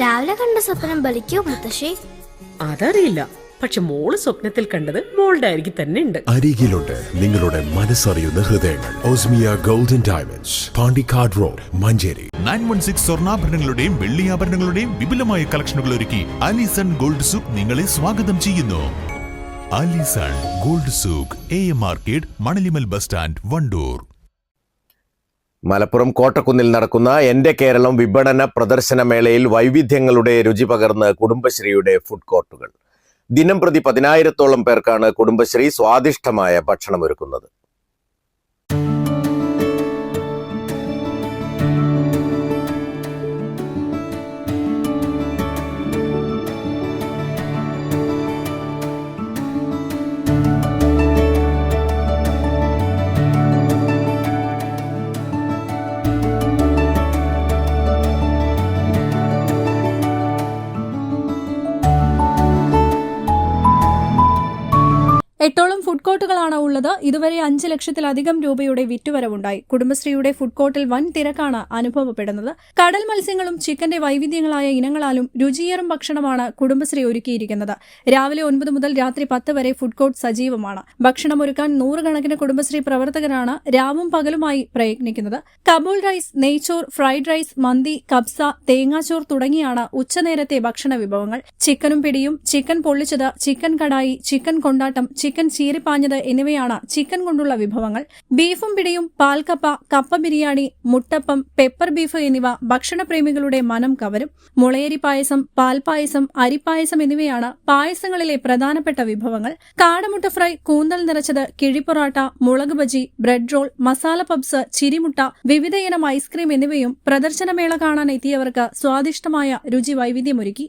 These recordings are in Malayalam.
രാവിലെ കണ്ട സ്വപ്നം ബലിക്കോ മുത്തശ്ശി? അതറിയില്ല. പക്ഷെ മോൾ സ്വപ്നത്തിൽ കണ്ടത് മോളുടെ അരികിൽ തന്നെ ഉണ്ട്. അരികിലുണ്ട് നിങ്ങളുടെ മനസ്സറിയുന്ന ഹൃദയങ്ങൾ. Osmiya golden diamonds Pandikkad road Manjeri. Nine one six സ്വർണാഭരണങ്ങളുടെയും വെള്ളിയാഭരണങ്ങളുടെയും വിപുലമായ കളക്ഷനുകൾ ഒരുക്കി അലിസൺ ഗോൾഡ് സൂക്ക് നിങ്ങളെ സ്വാഗതം ചെയ്യുന്നു. Alison gold souk A M market Manalimal bus stand Wandoor. Malappuram കോട്ടക്കുന്നിൽ നടക്കുന്ന എന്റെ കേരളം വിപണന പ്രദർശന മേളയിൽ വൈവിധ്യങ്ങളുടെ രുചി പകർന്ന് കുടുംബശ്രീയുടെ ഫുഡ് കോർട്ടുകൾ ദിനം പ്രതി പതിനായിരത്തോളം പേർക്കാണ് കുടുംബശ്രീ സ്വാദിഷ്ടമായ ഭക്ഷണമൊരുക്കുന്നത്. എട്ടോളം ഫുഡ് കോർട്ടുകളാണ് ഉള്ളത്. ഇതുവരെ അഞ്ച് ലക്ഷത്തിലധികം രൂപയുടെ വിറ്റുവരവുണ്ടായി. കുടുംബശ്രീയുടെ ഫുഡ് കോർട്ടിൽ വൻ തിരക്കാണ് അനുഭവപ്പെടുന്നത്. കടൽ മത്സ്യങ്ങളും ചിക്കന്റെ വൈവിധ്യങ്ങളായ ഇനങ്ങളാലും രുചിയേറും ഭക്ഷണമാണ് കുടുംബശ്രീ ഒരുക്കിയിരിക്കുന്നത്. രാവിലെ ഒൻപത് മുതൽ രാത്രി പത്ത് വരെ ഫുഡ് കോർട്ട് സജീവമാണ്. ഭക്ഷണം ഭക്ഷണമൊരുക്കാൻ നൂറുകണക്കിന് കുടുംബശ്രീ പ്രവർത്തകരാണ് രാവും പകലുമായി പ്രയത്നിക്കുന്നത്. കബൂൾ റൈസ് നെയ്ച്ചോർ ഫ്രൈഡ് റൈസ് മന്തി കബ്സ തേങ്ങാച്ചോർ തുടങ്ങിയാണ് ഉച്ചനേരത്തെ ഭക്ഷണ വിഭവങ്ങൾ. ചിക്കനും പിടിയും ചിക്കൻ പൊള്ളിച്ചത് ചിക്കൻ കടായി ചിക്കൻ കൊണ്ടാട്ടം ചിക്കൻ ചീരിപ്പാഞ്ഞത് എന്നിവയാണ് ചിക്കൻ കൊണ്ടുള്ള വിഭവങ്ങൾ. ബീഫും പിടിയും പാൽക്കപ്പ കപ്പ ബിരിയാണി മുട്ടപ്പം പെപ്പർ ബീഫ് എന്നിവ ഭക്ഷണപ്രേമികളുടെ മനം കവരും. മുളയരി പായസം പാൽപായസം അരിപ്പായസം എന്നിവയാണ് പായസങ്ങളിലെ പ്രധാനപ്പെട്ട വിഭവങ്ങൾ. കാടമുട്ട ഫ്രൈ കൂന്തൽ നിറച്ചത് കിഴിപ്പൊറാട്ട മുളക് bajji bread roll masala puffs ചിരിമുട്ട വിവിധയിനം ഐസ്ക്രീം എന്നിവയും പ്രദർശനമേള കാണാൻ എത്തിയവർക്ക് സ്വാദിഷ്ടമായ രുചി വൈവിധ്യമൊരുക്കി.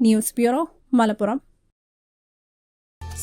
News bureau Malappuram.